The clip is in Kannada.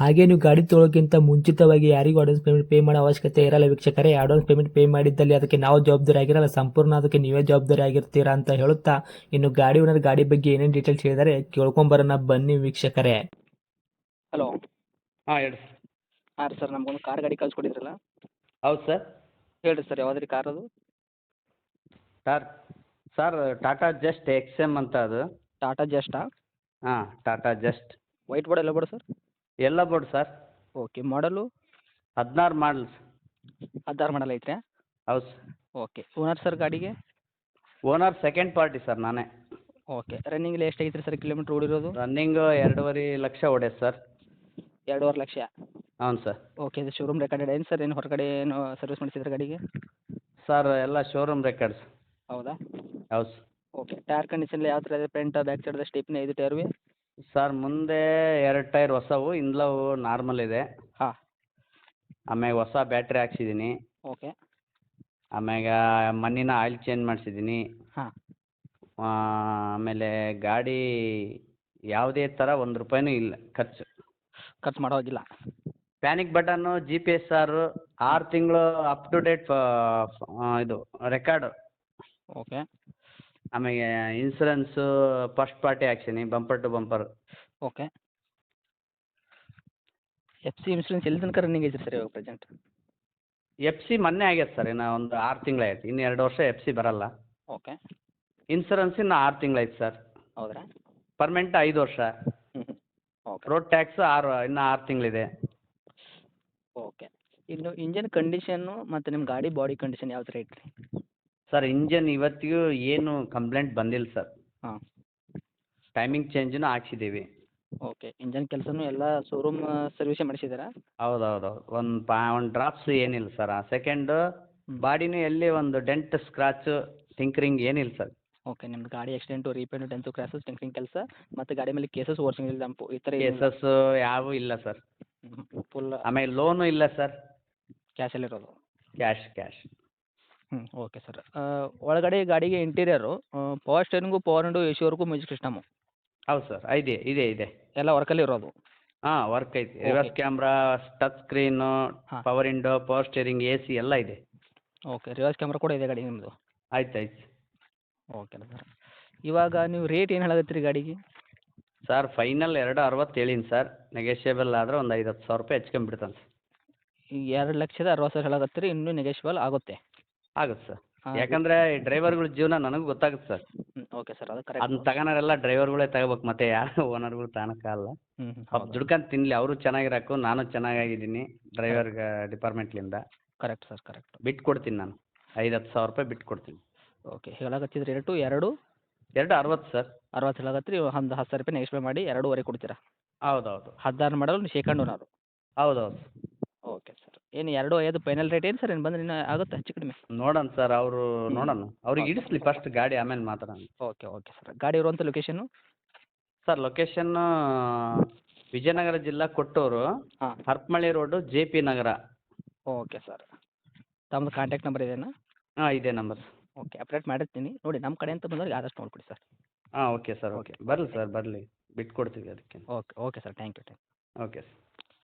ಹಾಗೆ ನೀವು ಗಾಡಿ ತೊಳೋಕ್ಕಿಂತ ಮುಂಚಿತವಾಗಿ ಯಾರಿಗೂ ಅಡ್ವಾನ್ಸ್ ಪೇಮೆಂಟ್ ಪೇ ಮಾಡೋ ಅವಶ್ಯಕತೆ ಇರಲ್ಲ ವೀಕ್ಷಕರೇ. ಅಡ್ವಾನ್ಸ್ ಪೇಮೆಂಟ್ ಪೇ ಮಾಡಿದ್ದಲ್ಲಿ ಅದಕ್ಕೆ ನಾವು ಜವಾಬ್ದಾರಿ ಆಗಿರಲ್ಲ. ಸಂಪೂರ್ಣ ಅದಕ್ಕೆ ನೀವೇ ಜವಾಬ್ದಾರಿ ಆಗಿರ್ತೀರಾ ಅಂತ ಹೇಳುತ್ತಾ ಇನ್ನು ಗಾಡಿ ಓನರ್ ಗಾಡಿ ಬಗ್ಗೆ ಏನೇನು ಡೀಟೇಲ್ಸ್ ಹೇಳಿದರೆ ಕೇಳ್ಕೊಂಬರೋಣ ಬನ್ನಿ ವೀಕ್ಷಕರೇ. ಹಲೋ ಹಾಂ ಹೇಳಿ. ಹಾಂ ರೀ ಸರ್ ನಮಗೊಂದು ಕಾರ್ ಗಾಡಿ ಕಳ್ಸಿಕೊಟ್ಟಿದ್ರಲ್ಲ ಹೌದು ಸರ್. ಹೇಳಿರಿ ಸರ್ ಯಾವ್ದು ರೀ ಕಾರ್ ಅದು? Sir sir Tata zest X M ಅಂತ ಅದು. ಟಾಟಾ ಜಸ್ಟಾ? ಹಾಂ ಟಾಟಾ ಜಸ್ಟ್. ವೈಟ್ ಬೋರ್ಡ್ ಎಲ್ಲ ಬೋರ್ಡ್ ಸರ್. ಎಲ್ಲ ಬೋರ್ಡ್ ಸರ್. ಓಕೆ ಮಾಡಲು? ಹದಿನಾರು ಮಾಡಲ್ ಹದಿನಾರು ಮಾಡಲ್ ಐತ್ರಿ ಹೌದು ಸರ್. ಓಕೆ ಓನರ್ ಸರ್ ಗಾಡಿಗೆ? ಓನರ್ ಸೆಕೆಂಡ್ ಪಾರ್ಟಿ ಸರ್ ನಾನೇ. ಓಕೆ ರನ್ನಿಂಗ್ ಎಷ್ಟು ಐತ್ರಿ ಸರ್ ಕಿಲೋಮೀಟ್ರ್ ಓಡಿರೋದು? ರನ್ನಿಂಗ್ ಎರಡೂವರೆ ಲಕ್ಷ ಹೊಡೆದು ಸರ್. ಎರಡೂವರೆ ಲಕ್ಷ? ಹೌದು ಸರ್. ಓಕೆ ಇದು ಶೋರೂಮ್ ರೆಕಾರ್ಡ್ ಏನು ಸರ್ ಏನು ಹೊರಗಡೆ ಏನು ಸರ್ವಿಸ್ ಮಾಡಿಸಿದ್ರೆ ಗಾಡಿಗೆ? ಸರ್ ಎಲ್ಲ ಶೋರೂಮ್ ರೆಕಾರ್ಡ್ಸ್ ಹೌದಾ? ಹೌದು ಓಕೆ ಟೈರ್ ಕಂಡೀಷನ್ ಯಾವ ಥರ ಇದೆ ಫ್ರಂಟ್ ಬ್ಯಾಕ್ ಸೈಡ್ ಸ್ಟೆಪ್ನಿ ಐದು ಟೈರ್ ಬಿ ಸರ್ ಮುಂದೆ ಎರಡು ಟೈರ್ ಹೊಸವು ಹಿಂದ್ಲವು ನಾರ್ಮಲ್ ಇದೆ. ಹಾಂ. ಆಮ್ಯಾಗ ಹೊಸ ಬ್ಯಾಟ್ರಿ ಹಾಕ್ಸಿದ್ದೀನಿ ಓಕೆ. ಆಮ್ಯಾಗ ಮಣ್ಣಿನ ಆಯಿಲ್ ಚೇಂಜ್ ಮಾಡಿಸಿದ್ದೀನಿ ಹಾಂ. ಆಮೇಲೆ ಗಾಡಿ ಯಾವುದೇ ಥರ ಒಂದು ರೂಪಾಯಿನೂ ಇಲ್ಲ ಖರ್ಚು. ಖರ್ಚು ಮಾಡೋ ಹಾಗಿಲ್ಲ. Panic button G P S ಆರು ಆರು ತಿಂಗಳು ಅಪ್ ಟು ಡೇಟ್ ಇದು ರೆಕಾರ್ಡು ಓಕೆ. ಆಮೇಲೆ insurance first party ಹಾಕ್ಸೀನಿ bumper to bumper okay F C insurance ಎಲ್ಲಿ ತನಕ ರನ್ನಿಂಗ್ ಐತೆ ಸರ್ ಇವಾಗ ಪ್ರೆಸೆಂಟ್ ಎಫ್ ಸಿ ಮೊನ್ನೆ ಆಗ್ಯದ ಸರ್ ಇನ್ನು ಒಂದು ಆರು ತಿಂಗಳಾಯ್ತು ಇನ್ನು ಎರಡು ವರ್ಷ ಎಫ್ ಸಿ ಬರಲ್ಲ. ಓಕೆ ಇನ್ಸೂರೆನ್ಸ್ ಇನ್ನು ಆರು ತಿಂಗಳಾಯ್ತು ಸರ್. ಹೌದ್ರಾ? ಪರ್ಮೆಂಟ್ ಐದು ವರ್ಷ. ಓಕೆ ರೋಡ್ ಟ್ಯಾಕ್ಸ್ ಆರು ಇನ್ನು ಆರು ತಿಂಗಳಿದೆ ಓಕೆ ಇನ್ನು ಇಂಜಿನ್ ಕಂಡೀಷನ್ನು ಮತ್ತು ನಿಮ್ಮ ಗಾಡಿ ಬಾಡಿ ಕಂಡೀಷನ್ ಯಾವ ಥರ ಐತ್ರಿ ಸರ್ ಇಂಜನ್ ಇವತ್ತಿಗೂ ಏನು ಕಂಪ್ಲೇಂಟ್ ಬಂದಿಲ್ಲ ಸರ್ ಹಾಂ. ಟೈಮಿಂಗ್ ಚೇಂಜನ್ನು ಹಾಕ್ಸಿದ್ದೀವಿ ಓಕೆ ಇಂಜನ್ ಕೆಲಸನೂ ಎಲ್ಲ ಶೋರೂಮ್ ಸರ್ವಿಸ್ ಮಾಡಿಸಿದ್ದೀರಾ ಹೌದು ಹೌದು ಹೌದು ಒಂದು ಪಾ ಒಂದು ಡ್ರಾಪ್ಸ್ ಏನಿಲ್ಲ ಸರ್ ಸೆಕೆಂಡ್. ಬಾಡಿನೂ ಎಲ್ಲಿ ಒಂದು ಡೆಂಟ್ ಸ್ಕ್ರಾಚು ಟಿಂಕರಿಂಗ್ ಏನಿಲ್ಲ ಸರ್ ಓಕೆ ನಿಮ್ದು ಗಾಡಿ ಆಕ್ಸಿಡೆಂಟು ರೀಪೇಂಟು ಟೆನ್ಸು ಕ್ರಾಸಸ್ ಟಿಂಕರಿಂಗ್ ಕೆಲಸ ಮತ್ತು ಗಾಡಿ ಮೇಲೆ ಕೇಸಸ್ ಓರ್ಸಿಂಗ್ ದಂಪು ಈ ಥರ ಕೇಸಸ್ಸು ಯಾವೂ ಇಲ್ಲ ಸರ್ ಫುಲ್ ಆಮೇಲೆ ಲೋನು ಇಲ್ಲ ಸರ್ ಕ್ಯಾಶಲ್ಲಿರೋದು ಕ್ಯಾಶ್ ಕ್ಯಾಶ್ ಹ್ಞೂ ಓಕೆ ಸರ್. ಒಳಗಡೆ ಗಾಡಿಗೆ interior power steering power window A ಸಿವರೆಗೂ music system ಹೌದು ಸರ್ ಇದೆ ಇದೆ ಇದೆ. ಎಲ್ಲ ವರ್ಕಲ್ಲಿ ಇರೋದು? ಹಾಂ ವರ್ಕ್ ಐತಿ. Reverse camera touch screen power window power steering A C ಎಲ್ಲ ಇದೆ. ಓಕೆ ರಿವರ್ಸ್ ಕ್ಯಾಮ್ರಾ ಕೂಡ ಇದೆ ಗಾಡಿ ನಿಮ್ಮದು ಆಯ್ತು ಆಯ್ತು. Okay sir. ಇವಾಗ ನೀವು ರೇಟ್ ಏನು ಹೇಳಕತ್ತೀರಿ ಗಾಡಿಗೆ? ಸರ್ ಫೈನಲ್ ಎರಡು ಅರವತ್ತು ಹೇಳೀನಿ ಸರ್. ನೆಗೆಷಿಯಬಲ್ ಆದರೆ ಒಂದು ಐದು ಹತ್ತು ಸಾವಿರ ರೂಪಾಯಿ ಹೆಚ್ಕೊಂಬಿಡ್ತಾನೆ ಸರ್. ಎರಡು ಲಕ್ಷದ ಅರವತ್ತು ಸಾವಿರ ಹೇಳಕತ್ತೀರಿ ಇನ್ನೂ ನೆಗೆಶ್ವಲ್ ಆಗುತ್ತೆ. ಆಗುತ್ತೆ ಸರ್. ಯಾಕಂದ್ರೆ ಡ್ರೈವರ್ಗಳ ಜೀವನ ನನಗೂ ಗೊತ್ತಾಗುತ್ತೆ ಸರ್. ಹ್ಞೂ ಓಕೆ ಸರ್ ಅದು ಅದನ್ನ ಕರೆಕ್ಟ್ ತಗೋನಾರೆಲ್ಲ ಡ್ರೈವರ್ಗಳೇ ತಗೋಬೇಕು ಮತ್ತೆ ಯಾರು ಓನರ್ಗಳು ತಗೊಳಕ್ಕಾಗಲ್ಲ ಹ್ಞೂ ಹ್ಞೂ ಪಾಪ ಹೌದು. ದುಡ್ಕೊಂಡು ತಿನ್ನಲಿ ಅವರು ಚೆನ್ನಾಗಿರಕ್ಕು ನಾನು ಚೆನ್ನಾಗಿದ್ದೀನಿ ಡ್ರೈವರ್ ಡಿಪಾರ್ಟ್ಮೆಂಟ್ಲಿಂದ. ಕರೆಕ್ಟ್ ಸರ್ ಕರೆಕ್ಟ್ ಬಿಟ್ಟು ಕೊಡ್ತೀನಿ ನಾನು ಐದು ಹತ್ತು ಸಾವಿರ ರೂಪಾಯಿ ಬಿಟ್ಟು ಕೊಡ್ತೀನಿ ಓಕೆ ಹೇಳಕತ್ತಿದ್ರಿ ರೇಟು ಎರಡು? ಎರಡು ಅರವತ್ತು ಸರ್. ಅರವತ್ತು ಹೇಳಕತ್ತೀರಿ ಒಂದು ಹತ್ತು ಸಾವಿರ ರೂಪಾಯಿ ನೆಕ್ಸ್ಟ್ ಪೇ ಮಾಡಿ ಎರಡೂವರೆ ಕೊಡ್ತೀರಾ? ಹೌದೌದು. ಹದಿನಾರು ಮಾಡಲು ಸೆಕೆಂಡ್ ನಾನು ಹೌದೌದು. ಓಕೆ ಸರ್ ಏನು ಎರಡು ಐದು ಫೈನಲ್ ರೇಟ್ ಏನು ಸರ್ ಏನು ಬಂದ್ರೆ ಇನ್ನೂ ಆಗುತ್ತೆ? ಹೆಚ್ಚು ಕಡಿಮೆ? ನೋಡೋಣ ಸರ್ ಅವರು ನೋಡೋಣ. ಅವ್ರಿಗೆ. ಇಡಿಸ್ಲಿ ಫಸ್ಟ್ ಗಾಡಿ ಆಮೇಲೆ ಮಾತಾಡೋಣ. ಓಕೆ ಓಕೆ ಸರ್ ಗಾಡಿ ಇರುವಂಥ ಲೊಕೇಶನು ಸರ್ ಲೊಕೇಶನ್ ವಿಜಯನಗರ ಜಿಲ್ಲಾ ಕೊಟ್ಟೂರು ಹಾಂ. Harapanahalli road J P Nagar. Okay sir ತಮ್ಮದು ಕಾಂಟ್ಯಾಕ್ಟ್ ನಂಬರ್ ಇದೆಯಾ ಹಾಂ ಇದೇ ನಂಬರ್ ಓಕೆ ಅಪ್ಡೇಟ್ ಮಾಡಿರ್ತೀನಿ. ನೋಡಿ ನಮ್ಮ ಕಡೆಯಿಂದ ಬಂದವ್ರಿಗೆ ಆದಷ್ಟು ನೋಡ್ಕೊಡಿ ಸರ್ ಹಾಂ ಓಕೆ ಸರ್ ಓಕೆ ಬರಲಿ ಸರ್ ಬರಲಿ. ಬಿಟ್ಕೊಡ್ತೀವಿ ಅದಕ್ಕೆ okay okay sir thank you thank okay sir